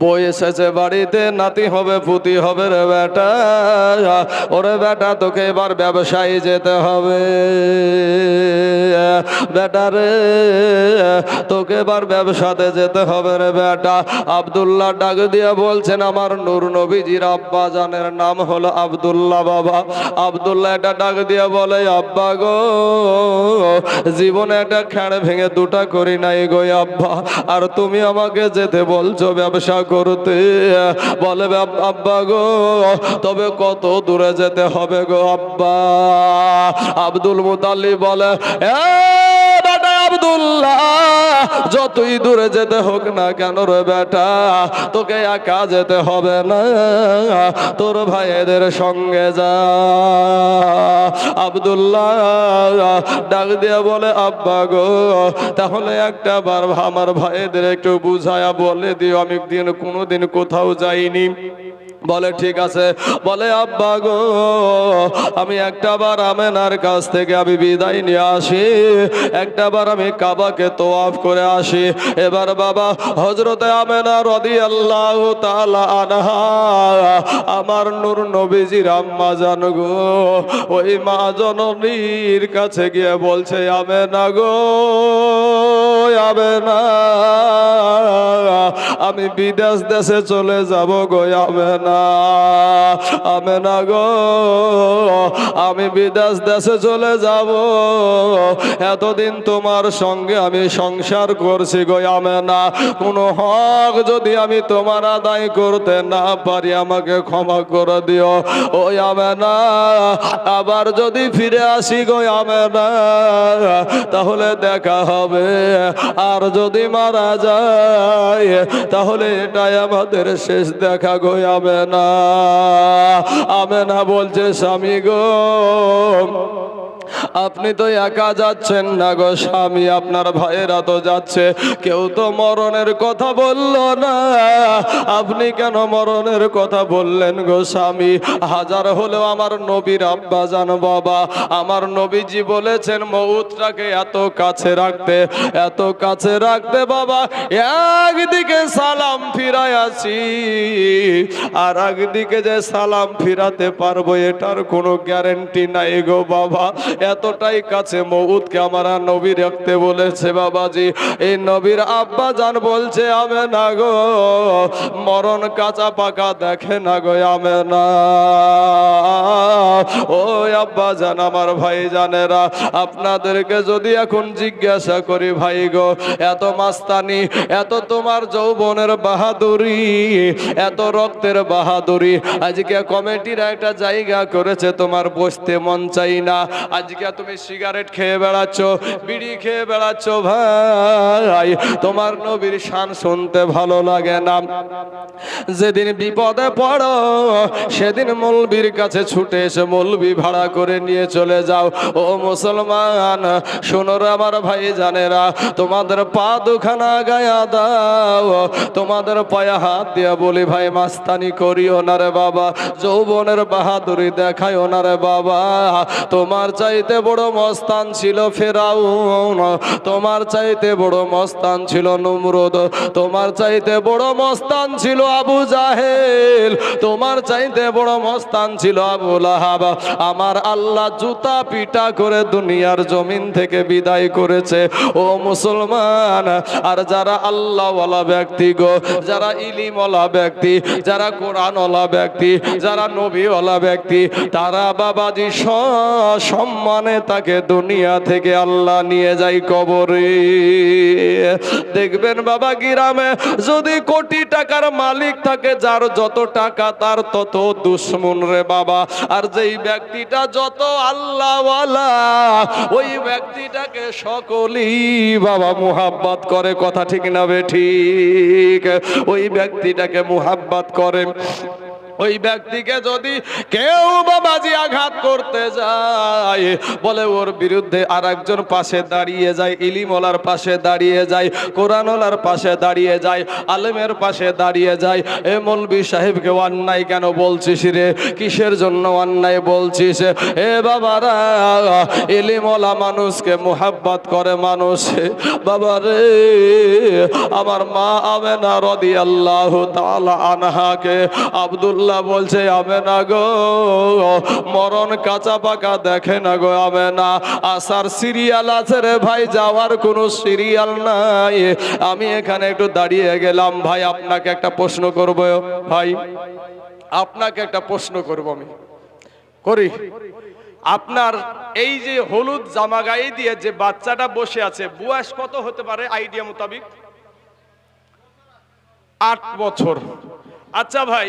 বই এসেছে বাড়িতে, নাতি হবে, পুতি হবে রে বেটা। ওরে বেটা, তোকে এবার ব্যবসায়ী যেতে হবে। বেটা রে, তোকে এবার ব্যবসাতে যেতে হবে রে বেটা। আব্দুল্লাহ ডাক দিয়ে বলছেন, আমার নূর নবীজির আব্বা জানের নাম হলো আব্দুল্লাহ বাবা। আব্দুল্লাহ এটা ডাক দিয়ে বলে, আব্বা গো, জীবনে একটা খেড় ভেঙে দুটা করি নাই গো, আব্বা। আর তুমি আমাকে যেতে বলছো, ব্যবসা করতে। বলে আব্বা গো, তবে কত দূরে যেতে হবে গো আব্বা? আব্দুল মুতাল্লি বলে, "এ আব্দুল্লাহ, যতই দূরে যেতে হোক না কেন রে বেটা, তোকে একা যেতে হবে না, তোর ভাইয়েদের সঙ্গে যা। আব্দুল্লাহ ডাক দিয়ে বলে, আব্বা গো, তাহলে একটা বার আমার ভাইয়েদের একটু বুঝায়া বলে দিও, আমি দিন কোনোদিন কোথাও যাইনি। বলে, ঠিক আছে। বলে, আব্বা গো, আমি একটা বার আমেনার কাছ থেকে আমি বিদায় নিয়ে আসি। একটা বার আমি কাবাকে তোয়াফ করে আসি। এবার বাবা হজরতে আমেনা রদি আল্লাহ আনহা, আমার নূর নবীজির আম্মা জান গো, ওই মা জননীর কাছে গিয়ে বলছে, আমেনা গো, আমেনা আমি বিদেশ দেশে চলে যাব গো আমেনা আমেনা গো। আমি বিদেশ দেশে চলে যাব। এতদিন তোমার সঙ্গে আমি সংসার করছি গো আমেনা কোনো হক যদি আমি তোমার আদায় করতে না পারি, আমাকে ক্ষমা করে দিও। ওই আমেনা আবার যদি ফিরে আসি গো আমেনা তাহলে দেখা হবে। আর যদি মারা যায় তাহলে এটাই আমাদের শেষ দেখা গো আমেনা। আমেনা বলছে স্বামী গো আপনি তো একা যাচ্ছেন না গো স্বামী, আপনার ভাইয়েরা তো যাচ্ছে। কেউ তো মরণের কথা বলল না। আপনি কেন মরণের কথা বললেন গো স্বামী? হাজার হলেও আমার নবীর আব্বা জান বাবা, আমার নবীজি বলেছেন মৌতটাকে এত কাছে রাখতে, এত কাছে রাখতে বাবা, একদিকে সালাম ফিরাই আছি আর একদিকে যে সালাম ফিরাতে পারব, এটার কোনো গ্যারেন্টি নাই গো বাবা। এতটাই কাছে মৌতকে আমার নবী রাখতে বলেছে বাবাজি। এই নবীর আব্বা জান বলছে আমি না গো, মরণ কাঁচা পাকা দেখে না গো আমি না ও আব্বা জান, আমার ভাই জানেরা আপনাদেরকে যদি এখন জিজ্ঞাসা করি, ভাই গো, এত মাস্তানি, এত তোমার যৌবনের বাহাদুরি, এত রক্তের বাহাদুরি, আজকে কমিটির একটা জায়গা করেছে, তোমার বসতে মন চাই না। আজকে তুমি সিগারেট খেয়ে বেড়াচ্ছ, বিড়ি খেয়ে বেড়াচ্ছ ভাই। তোমার নবীর শান শুনতে ভালো লাগে না। যেদিন বিপদে পড়ো, সেদিন মৌলবীর কাছে ছুটে এসে মৌলবি ভাড়া করে নিয়ে চলে যাও। ও মুসলমান, শোনো রে আমার ভাই জানেরা তোমাদের পা দুখানা গায়া দাও। তোমাদের পায়ে হাত দিয়া বলি, ভাই, মাস্তানি করিও না রে বাবা, যৌবনের বাহাদুরি দেখায়ও না রে বাবা। তোমার চাইতে বড় মস্তান ছিল ফেরাউন। তোমার চাইতে বড় মস্তান ছিল নমরুদ। তোমার চাইতে বড় মস্তান ছিল আবু জাহেল। তোমার চাইতে বড় মস্তান ছিল আবু লাহাব। আমার আল্লাহ জুতা পিটা করে দুনিয়ার জমিন থেকে বিদায় করেছে। ও মুসলমান, আর যারা আল্লাহওয়ালা ব্যক্তি গো, যারা ইলিমওয়ালা ব্যক্তি, যারা কোরআনওয়ালা ব্যক্তি, যারা নবীওয়ালা ব্যক্তি, তারা বাবাজি সম্মানে তাকে দুনিয়া থেকে আল্লাহ নিয়ে যাই কবরে। দেখবেন বাবা গিরামে, যদি কোটি টাকার মালিক থাকে, যার যত টাকা, তার তত দুশ্মন রে বাবা। আর যেই ব্যক্তিটা যত আল্লাহওয়ালা, ওই ব্যক্তিটাকে সকলেই বাবা মুহাব্বাত করে। কথা ঠিক না বে ঠিক? ওই ব্যক্তিটাকে মুহাব্বাত করে। ওই ব্যক্তিকে যদি কেউ বাবাজি আঘাত করতে যায়, বলে ওর বিরুদ্ধে আর একজন পাশে দাঁড়িয়ে যায় ইলিমলার পাশে দাঁড়িয়ে যায় কোরআনলার পাশে দাঁড়িয়ে যায়, আলেমের পাশে দাঁড়িয়ে যায়, এ মৌলবি সাহেবকে অন্যায় কেন বলছিস রে? কিসের জন্য অন্যায় বলছিস? এ বাবারা ইলিমলা মানুষকে মোহাব্বত করে মানুষ। বাবা রে, আমার মা আমেনা রদি আল্লাহ তালা আনহাকে, আব্দুল্লাহ বলছে আমেনা গো, মরণ কাঁচা পাকা দেখে না গো হবে আমেনা আসার সিরিয়াল আছে রে ভাই, যাওয়ার কোনো সিরিয়াল নাই। আমি এখানে একটু দাঁড়িয়ে গেলাম, ভাই, আপনাকে একটা প্রশ্ন করব, ভাই। আপনাকে একটা প্রশ্ন করব আমি। করি। আপনার এই যে হলুদ জামা গায়ে দিয়ে যে বাচ্চাটা বসে আছে, বয়স কত হতে পারে, আইডিয়া মোতাবিক? আট বছর। আচ্ছা ভাই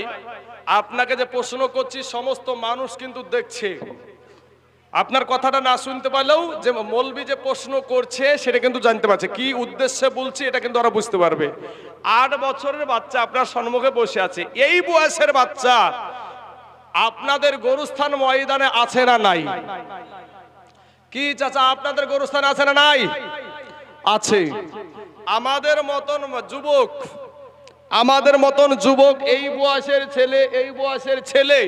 আপনাকে যে প্রশ্ন করছি, সমস্ত মানুষ কিন্তু দেখছে। আপনার কথাটা না শুনতে পারলেও যে মৌলবি যে প্রশ্ন করছে, সেটা কিন্তু জানতে পারছে। কি উদ্দেশ্যে বলছি, এটা কিন্তু ওরা বুঝতে পারবে। আট বছরের বাচ্চা আপনার সম্মুখে বসে আছে। এই বয়সের বাচ্চা আপনাদের গরুস্থান ময়দানে আছে না নাই? কি চাচা, আপনাদের গরুস্থান আছে না নাই? আছে। আমাদের মতন যুবক আমাদের মতন যুবক এই বয়সের ছেলে, এই বয়সের ছেলে,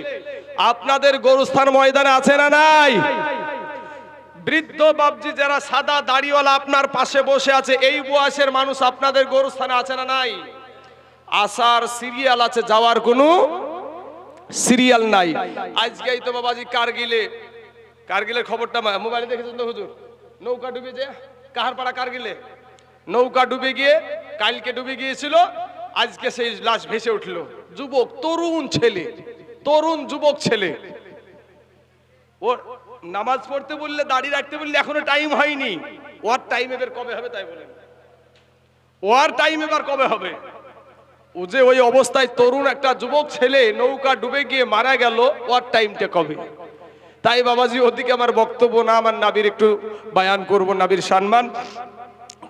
আপনাদের গরুস্থান ময়দানে আছে না নাই? বৃদ্ধ বাবজি যারা সাদা দাড়িওয়ালা আপনার পাশে বসে আছে, এই বয়সের মানুষ আপনাদের গরুস্থানে আছে না নাই? আসার সিরিয়াল আছে, যাওয়ার কোনো সিরিয়াল নাই। আজকেই তো বাবাজি কারগিলে, কারগিলের খবরটা মোবাইলে দেখেছেন তো হুজুর? নৌকা ডুবে যে কাহার পাড়া কারগিলে? নৌকা ডুবে গিয়ে, কালকে ডুবে গিয়েছিল আজকে সেই লাশ ভেসে উঠল। যুবক, তরুণ ছেলে, তরুণ যুবক ছেলে। ও নামাজ পড়তে বললে, দাড়ি রাখতে বললে এখনও টাইম হয়নি। ওর টাইম এবার কবে হবে তাই বলেন। ওর টাইম এবার কবে হবে? ও যে ওই অবস্থায় তরুণ একটা যুবক ছেলে নৌকা ডুবে গিয়ে মারা গেল, ওর টাইমটা কবে? তাই বাবাজি, ওদিকে আমার বক্তব্য না, আমার নাবির একটু বায়ান করব, নাবির সম্মান।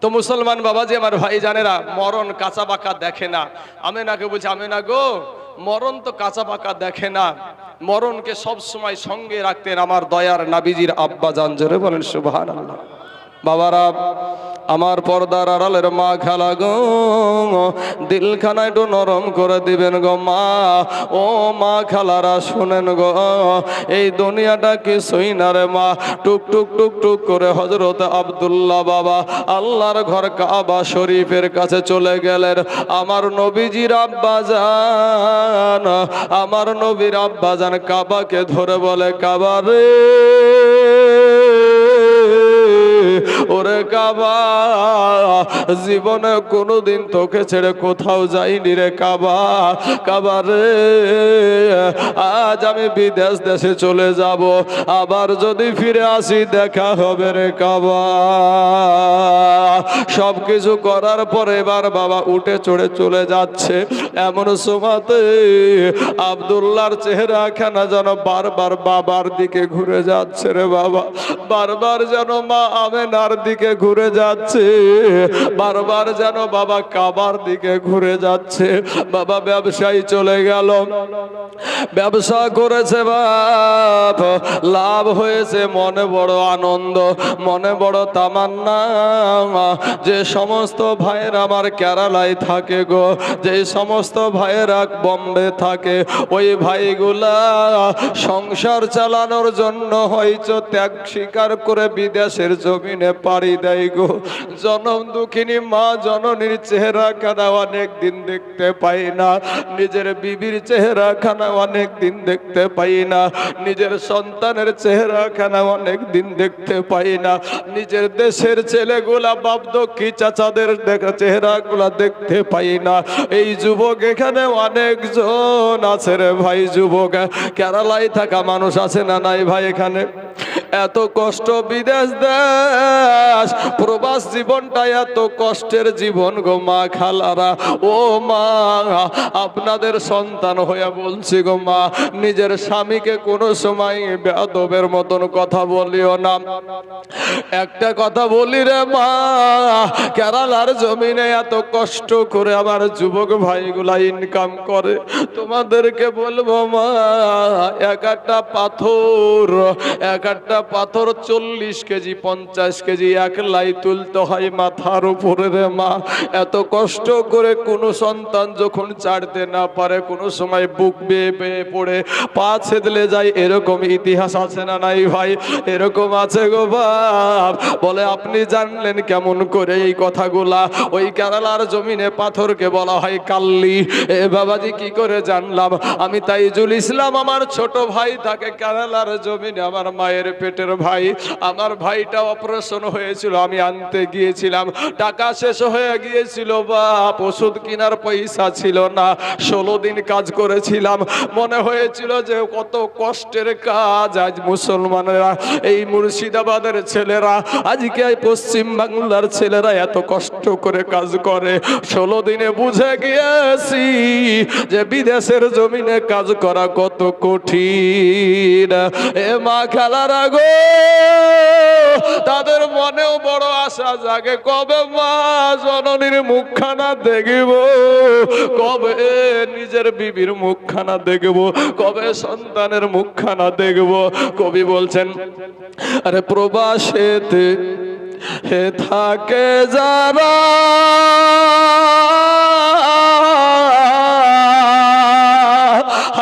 তো মুসলমান বাবা যে আমার ভাই জানেরা মরণ কাঁচা পাকা দেখে না। আমি নাকে বলছি আমি না গো, মরণ তো কাঁচা পাকা দেখে না। মরণকে সব সময় সঙ্গে রাখতেন আমার দয়ার নাবিজির আব্বা জান জোরে বলেন সুবাহ আল্লাহ বাবারা, আমার পর্দার আড়ালের মা খেলা গো দিলখানা একটু নরম করে দিবেন গো মা। ও মা খেলারা শুনেন গো, এই দুনিয়াটা কিছুই না রে মা। টুক টুক টুক টুক করে হজরত আব্দুল্লাহ বাবা আল্লাহর ঘর কাবা শরীফের কাছে চলে গেলেন। আমার নবীজির আব্বা জান, আমার নবীর আব্বা জান কাবাকে ধরে বলে, কাবা রে। ওরে কাবা, জীবনে কোনোদিন তোকে ছেড়ে কোথাও যাইনি রে কাবা। কাবা রে, আজ আমি বিদেশ দেশে চলে যাব, আবার যদি ফিরে আসি দেখা হবে রে কাবা। সব কিছু করার পরে এবার বাবা উঠে চড়ে চলে যাচ্ছে, এমন সময়তে আবদুল্লাহর চেহারা খানা যেন বারবার বাবার দিকে ঘুরে যাচ্ছে রে বাবা। বারবার যেন মা আমেনার দিকে ঘুরে যাচ্ছে। বারবার যেন বাবা কাবার দিকে ঘুরে যাচ্ছে। বাবা ব্যবসায়ী চলে গেল। ব্যবসা করেছে বাপ। লাভ হয়েছে, মনে বড় আনন্দ, মনে বড় তামান্না। যে সমস্ত ভাইয়ের আমার কেরালায় থাকে গো, যে সমস্ত ভাইয়েরা বম্বে থাকে, ওই ভাইগুলা সংসার চালানোর জন্য হয়তো ত্যাগ স্বীকার করে বিদেশের জমিনে পাড়ি দেয় গো। জনম দুঃখিনী মা জননীর চেহারা খানা অনেক দিন দেখতে পাই না। নিজের বিবির চেহারা খানা অনেক দিন দেখতে পাই না। নিজের সন্তানের চেহারা খানা অনেক দিন দেখতে পাই না। নিজের দেশের ছেলেগুলা বাপ দক্ষী চাচাদের দেখা চেহারা গুলা দেখতে পাই না। এই যুবক এখানে অনেকজন আছে রে ভাই যুবক। কেরালায় থাকা মানুষ আছে না নাই ভাই এখানে? এত কষ্ট বিদেশ দেশ প্রবাস জীবনটা এত কষ্টের জীবন গো মা খালারা। ও মা, আপনাদের সন্তান হয়ে বলছি গো মা, নিজের স্বামীকে কোনো সময় বেদবের মতন কথা বলিও না। একটা কথা বলি রে মা, কেরালার জমিনে এত কষ্ট করে আমার যুবক ভাইগুলা ইনকাম করে। তোমাদেরকে বলব মা, এক একটা পাথর, এক একটা পাথর চল্লিশ কেজি, পঞ্চাশ কেজি এক লাই তুলতে হয় মাথার উপরে রে মা। এত কষ্ট করে কোনো সন্তান যখন ছাড়তে না পারে, কোনো সময় বুক বেয়ে বেয়ে পড়ে। পা ছেদলে যায়, এরকম ইতিহাস আছে না নাই ভাই? এরকম আছে গো বাপ। বলে, আপনি জানলেন কেমন করে এই কথাগুলা? ওই কেরালার জমিনে পাথরকে বলা হয় কাল্লি। এ বাবাজি, কি করে জানলাম? আমি তাই তাইজুল ইসলাম, আমার ছোট ভাই তাকে কেরালার জমিনে, আমার মায়ের পেটের ভাই। আমার ভাইটা অপারেশন হয়েছিল, আমি আনতে গিয়েছিলাম। টাকা শেষ হয়ে গিয়েছিল বাপ ওষুধ কেনার পয়সা ছিল না। ষোলো দিন কাজ করেছিলাম। মনে হয়েছিল যে কত কষ্টের কাজ আজ মুসলমানেরা, এই মুর্শিদাবাদের ছেলেরা, আজকে পশ্চিম বাংলার ছেলেরা এত কষ্ট করে কাজ করে। ষোলো দিনে বুঝে গিয়েছি যে বিদেশের জমিনে কাজ করা কত কঠিন। এ মা খেলার আগো তাদের মনেও বড় আশা জাগে, কবে মা জননীর মুখখানা দেখব? কবে নিজের বিবির মুখখানা দেখব? কবে সন্তানের মুখখানা দেখব? কবি বলছেন, আরে প্রবাসেতে হে থাকে যারা,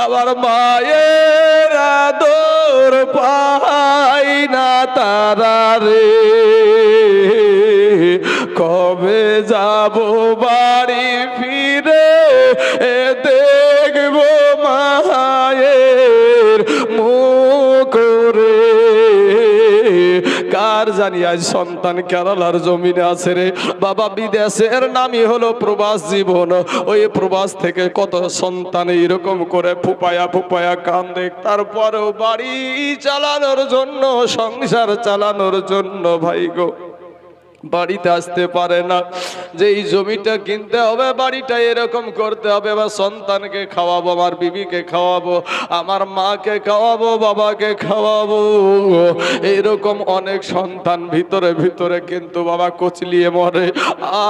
আমার মায়ের আদর পাই না তারা রে কবে যাব বাড়ি ফিরে? এ জানি, আজ সন্তান কেরালার জমিনে আছে রে। বাবা বিদেশে, এর নামই হলো প্রবাস জীবন। ওই প্রবাস থেকে কত সন্তান এরকম করে ফুপায়া ফুপায়া কান্দে। তারপরেও বাড়ি চালানোর জন্য, সংসার চালানোর জন্য, ভাই গো। বাড়িতে আসতে পারে না। যে এই জমিটা কিনতে হবে, বাড়িটা এরকম করতে হবে, বা সন্তানকে খাওয়াবো, আমার বিবিকে খাওয়াবো, আমার মাকে খাওয়াবো, বাবাকে খাওয়াবো। এরকম অনেক সন্তান ভিতরে ভিতরে কিন্তু বাবা কচলিয়ে মরে,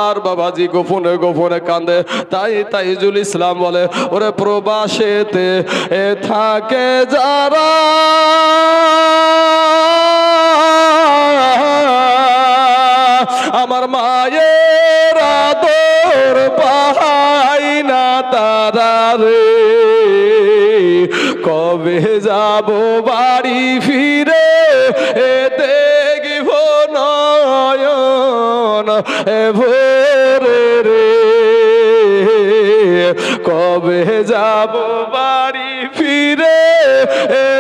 আর বাবাজি গোপনে গোপনে কাঁদে। তাই তাইজুল ইসলাম বলে, ওরে প্রবাসেতে এ থাকে যারা আমার মায়ের আদর পাই না তারা রে কবে যাব বাড়ি ফিরে? এ দেখব নয়ন এ ভোরে রে। কবে যাব বাড়ি ফিরে? এ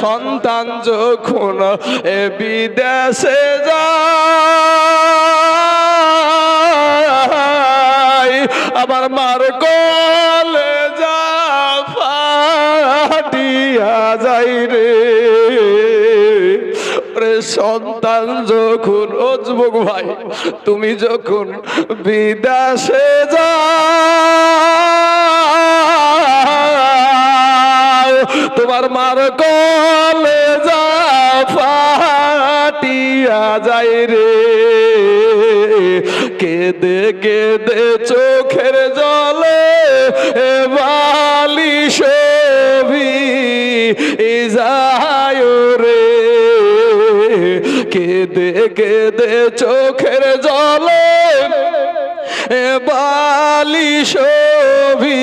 সন্তান যখন এ বিদেশে যায়, আবার মার কলে যা ফাটিয়া যাই রে। সন্তান যখন, ও ভাই, তুমি যখন বিদেশে যাও তোমার মার কলে যা ফাটিয়া যাই রে। কেদে কেদে চোখের জলে বালি ছবি যায় রে। কেদে কেদে চোখের জলে এ বালি ছবি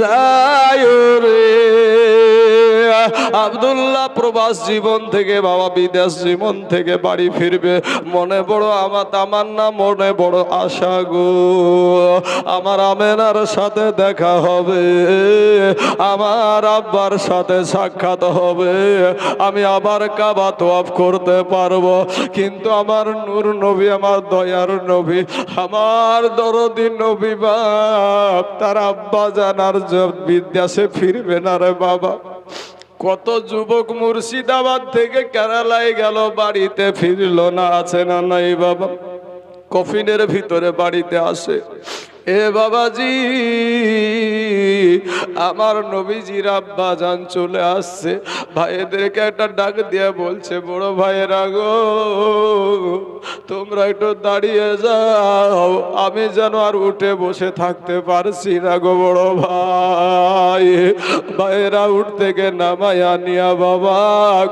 যায় রে। আব্দুল্লাহ প্রবাস জীবন থেকে বাবা বিদেশ জীবন থেকে বাড়ি ফিরবে। মনে বড় আমার তামান্না, মনে বড় আশা গো। আমার আমেনার সাথে দেখা হবে। আমার আব্বার সাথে সাক্ষাৎ হবে। আমি আবার কাবা তোয়াফ করতে পারব। কিন্তু আমার নূর নবী, আমার দয়ার নবী, আমার দরদি নবী বাপ তার আব্বা জানার বিদ্যাসে ফিরবে না রে বাবা। কত যুবক মুর্শিদাবাদ থেকে কেরালায় গেল, বাড়িতে ফিরল না, আছে না নাই বাবা? কফিনের ভিতরে বাড়িতে আসে। এ বাবাজি, আমার নবীজির আব্বা জান চলে আসছে। ভাইদেরকে একটা ডাক দিয়ে বলছে, বড় ভাইয়েরা গো, তোমরা একটু দাঁড়িয়ে যাও। আমি যেন আর উঠে বসে থাকতে পারছি না গো বড় ভাই। ভাইয়েরা উঠ থেকে নামাইয়া নিয়া বাবা,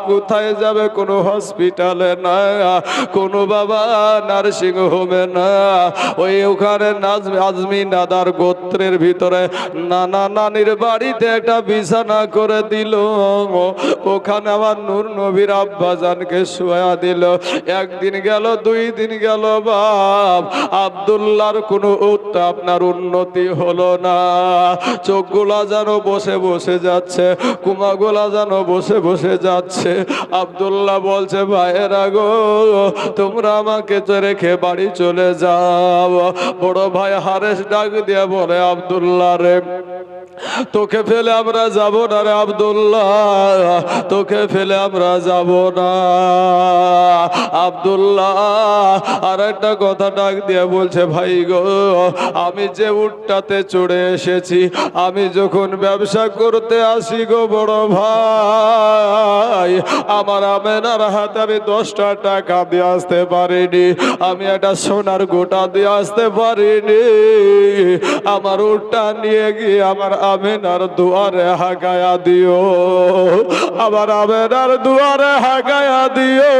কোথায় যাবে কোনো হসপিটালে না, কোনো বাবা নার্সিং হোমে না। ওই ওখানে নাজমি আজমি নাদার গোত্রের ভিতরে নানা নানির বাড়িতে একটা বিছানা করে দিল। ওখানে আমার নূর নবীর আব্বাজানকে শোয়া দিল। একদিন গেল, দুই দিন গেল, বাপ, আবদুল্লাহর কোনো উত্তা আপনার উন্নতি হলো না। চোখগুলা যেন বসে বসে যাচ্ছে, কুমাগুলা যেন বসে বসে যাচ্ছে। আবদুল্লাহ বলছে, ভাইয়েরা গো, তোমরা আমাকে রেখে বাড়ি চলে যাও। বড় ভাই হারেস ডাক দিয়ে বলে আবদুল্লাহ রে তোকে ফেলে আমরা যাব না রে আবদুল্লাহ। তোকে ফেলে আমরা যাব না। আবদুল্লাহ আর একটা কথা ডাক দিয়ে বলছে, ভাই গো, আমি যে উটটাতে চড়ে এসেছি, আমি যখন ব্যবসা করতে আসি গো বড় ভাই, আমার আমেনার হাতে আমি দশটা টাকা দিয়ে আসতে পারিনি, আমি একটা সোনার গোটা দিয়ে আসতে পারিনি। আমার উটটা নিয়ে গিয়ে আমার আমেনার দুয়ারে হাগায়া দিও। আমার আমেনার দুয়ারে হাগায়া দিও।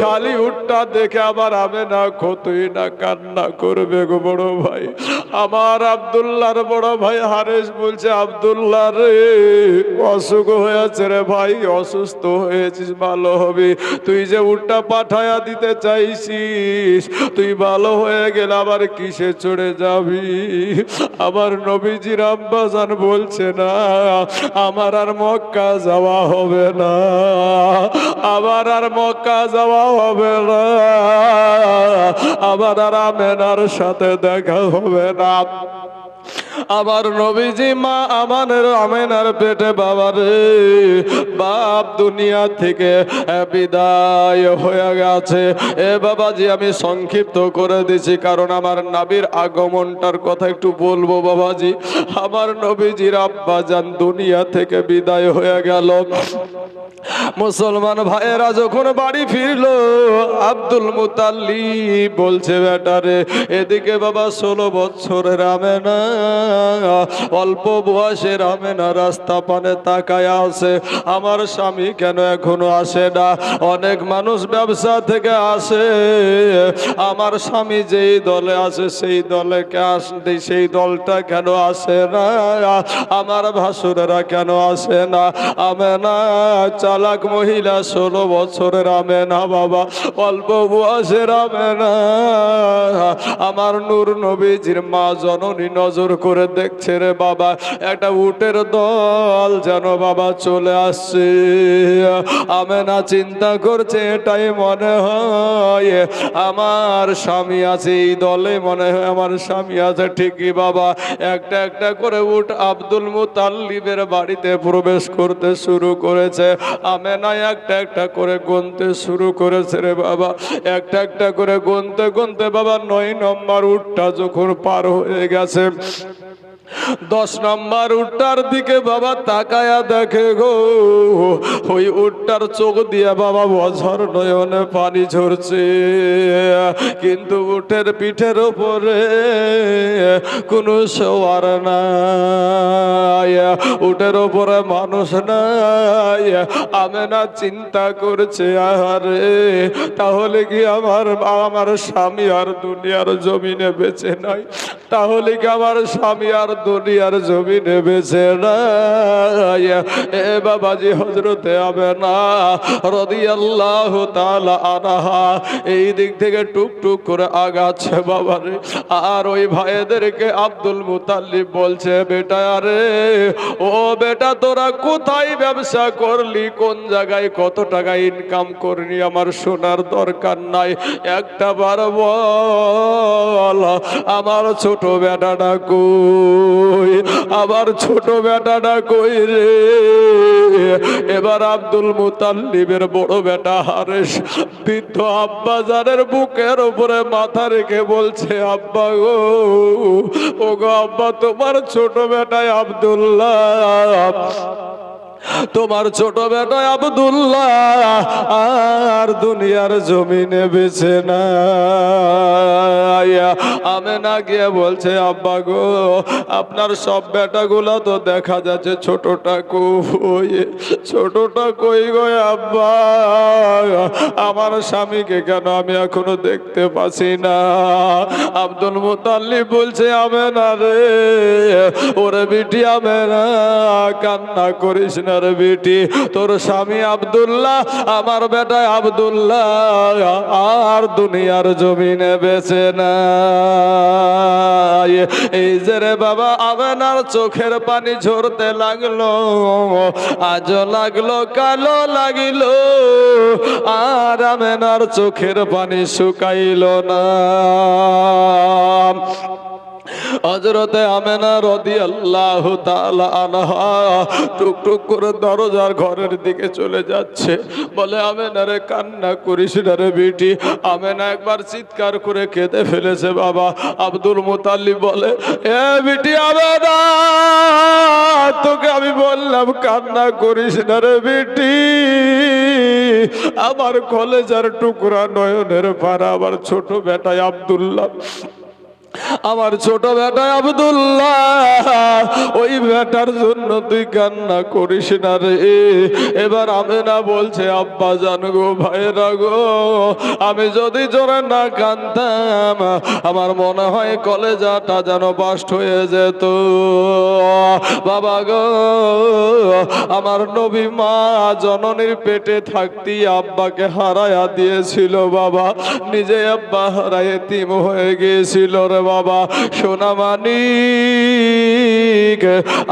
খালি উঠটা দেখে আমার আমেনা কতই না, কান্না করবে গো বড় ভাই। আমার আবদুল্লাহর বড় ভাই হারেস বলছে, আবদুল্লাহ রে, অসুখ হয়েছে রে ভাই, অসুস্থ হয়েছিস, ভালো হবে। তুই যে উটটা পাঠায়া দিতে চাইছিস, তুই ভালো হয়ে গেলে আবার কিসে চড়ে যাবি? আমার নবীজির আব্বাজান বলছে না, আমার আর মক্কা যাওয়া হবে না, আমার আর মক্কা যাওয়া হবে না, আমার আর আমেনার সাথে দেখা হবে না। আমার নবীজি মা আমানের আমেনার পেটে বাবারে বাপ দুনিয়া থেকে বিদায় হয়ে গেছে। এ বাবাজি, আমি সংক্ষিপ্ত করে দিছি, কারণ আমার নাবির আগমনটার কথা একটু বলব বাবাজি। আমার নবীজির আব্বা যান দুনিয়া থেকে বিদায় হয়ে গেল। মুসলমান ভাইয়েরা, যখন বাড়ি ফিরলো, আব্দুল মুতাল্লি বলছে বেটারে এদিকে বাবা ষোলো বছরের আমেনা অল্প বয়সের আমেনা রাস্তা পানে তাকায় আছে। আমার স্বামী কেন এখনও আসে না? অনেক মানুষ ব্যবসা থেকে আসে। আমার স্বামী যেই দলে আসে সেই দলে আসে? সেই দলটা কেন আসে না? আমার ভাসুরেরা কেন আসে না? আমেনা, চালাক মহিলা, ষোলো বছরের আমেনা বাবা, অল্প বয়সের আমেনা আমার নূর নবীজির মা জননী নজর করে দেখছে রে বাবা, একটা উটের দল যেন বাবা চলে আসছে। আমেনা চিন্তা করছে, এটাই মনে হয় আমার স্বামী আছে, এই দলে মনে হয় আমার স্বামী আছে। ঠিকই বাবা, একটা একটা করে উঠ আব্দুল মুতাল্লিবের বাড়িতে প্রবেশ করতে শুরু করেছে। আমেনা একটা একটা করে গুনতে শুরু করেছে রে বাবা, একটা একটা করে গুনতে গুনতে বাবা নয় নম্বর উঠটা যখন পার হয়ে গেছে Christmas. দশ নম্বর উটটার দিকে বাবা তাকায়া দেখে গো। ওই উটটার চোখ দিয়ে বাবা বছর নয়নে পানি ঝরছে। কিন্তু উটের পিঠের ওপরে কোনো শোয়ার নাই। উটের ওপরে মানুষ নাই। আমি না চিন্তা করছে আরে তাহলে কি আমার আমার স্বামী আর দুনিয়ার জমিনে বেঁচে নাই? তাহলে কি আমার স্বামী আর আর দুনিয়ার জমিনে বেছে এ বাবাজি হজরতে হবে না রদি আল্লাহ আনাহা, এই দিক থেকে টুক টুক করে আগাচ্ছে বাবারে। আর ওই ভাইদেরকে আব্দুল মুতাল্লিব বলছে, বেটা আরে ও বেটা, তোরা কোথায় ব্যবসা করলি? কোন জায়গায় কত টাকা ইনকাম করনি আমার শোনার দরকার নাই। একটা বার বল, আমার ছোট বেটাটা কই আবার ছোট বেটাটা কই রে? এবার আব্দুল মুতাল্লিবের বড় বেটা হারেস বৃদ্ধ আব্বাজারের বুকের উপরে মাথা রেখে বলছে, আব্বা গো ও গো আব্বা, তোমার ছোট বেটায় আব্দুল্লাহ। তোমার ছোট বেটা আব্দুল্লাহ আর দুনিয়ার জমিনে বেছে না আমি না গিয়ে বলছে, আব্বা গো, আপনার সব বেটাগুলো তো দেখা যাচ্ছে ছোটটা কই ছোটটা কই গো আব্বা? আমার স্বামীকে কেন আমি এখনও দেখতে পাচ্ছি না? আব্দুল মুতাল্লিব বলছে আমি না রে, ওরে বিটি আমি না কান্না করিস না রে বিটি, তোর স্বামী আব্দুল্লাহ, আমার বেটা আব্দুল্লাহ, আর দুনিয়ার জমিনে বেছে না এই যে রে বাবা আমেনার চোখের পানি ঝরতে লাগল, আজ লাগল কালো লাগিল, আর আমেনার চোখের পানি শুকাইল না। হজরতে আমেনা রদি আল্লাহ টুক টুক করে দরজার ঘরের দিকে চলে যাচ্ছে। বলে কান্না আমেনা একবার চিৎকার করে ফেলেছে বাবা। আব্দুল বলে আমেনা, তোকে আমি বললাম, কান্না করিস না রে বিটি। আমার কলেজার টুকরা নয়নের পাড়া, আমার ছোট বেটায় আব্দুল্লাহ। আমার ছোট বেটা আব্দুল্লাহ, ওই বেটার জন্য তুই কান্না করিস না রে। এবার আমি না বলছে, আব্বা জান গো ভাইরা গো, আমি যদি জোরে না কানতাম আমার মনে হয় কলেজাটা যেন বাস্ট হয়ে যেত। বাবা গো, আমার নবী মা জননীর পেটে থাকতি আব্বাকে হারায়া দিয়েছিল বাবা। নিজে আব্বা হারায় তিম হয়ে গিয়েছিল রে। বাবা সোনামানি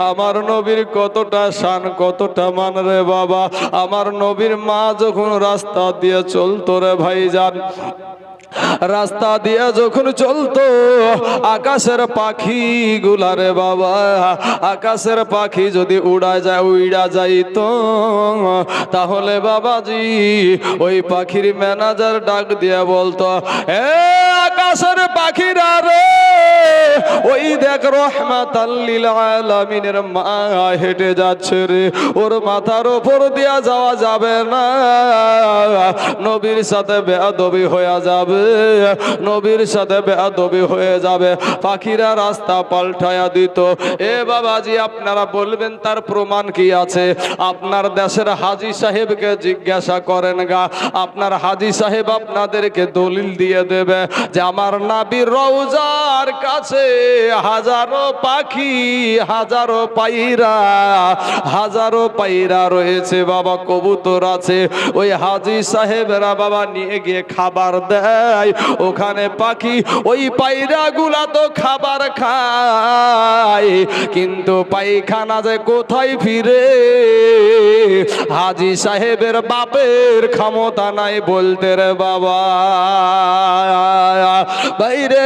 আমার নবীর কতটা শান, কতটা মান রে বাবা। আমার নবীর মা যখন রাস্তা দিয়ে চলতো রে ভাইজান রাস্তা দিয়ে যখন চলতো, আকাশের পাখি গুলারে বাবা, আকাশের পাখি যদি উড়া যায় উড়া যাইতো। তাহলে বাবাজি, ওই পাখির ম্যানেজার ডাক দিয়ে বলতো, এ আকাশের পাখিরা রে, ওই দেখ রহমাতাল্লিল আলামিনের মা হেঁটে যাচ্ছে রে, ওর মাথার ওপর দিয়া যাওয়া যাবে না, নবীর সাথে বেয়াদবি হয়ে যাবে। নবীর সাথে বেয়াদবি হয়ে যাবে। পাখিরা রাস্তা পাল্টায়া দিত। এ বাবাজি, আপনারা বলবেন তার প্রমাণ কি আছে? আপনার দেশের হাজি সাহেবকে জিজ্ঞাসা করেন গা, আপনার হাজি সাহেব আপনাদেরকে দলিল দিয়ে দেবে যে আমার নাবির রৌজার কাছে হাজারো পাখি, হাজারো পায়রা হাজারো পায়রা রয়েছে বাবা, কবুতর আছে। ওই হাজি সাহেবরা বাবা নিয়ে গিয়ে খাবার দেয়। ওখানে পাখি ওই পায়রাগুলা তো খাবার খায়। কিন্তু পায়খানা যে কোথায় ফিরে? হাজি সাহেবের বাপের ক্ষমতা নাই বলতে রে বাবা। বাইরে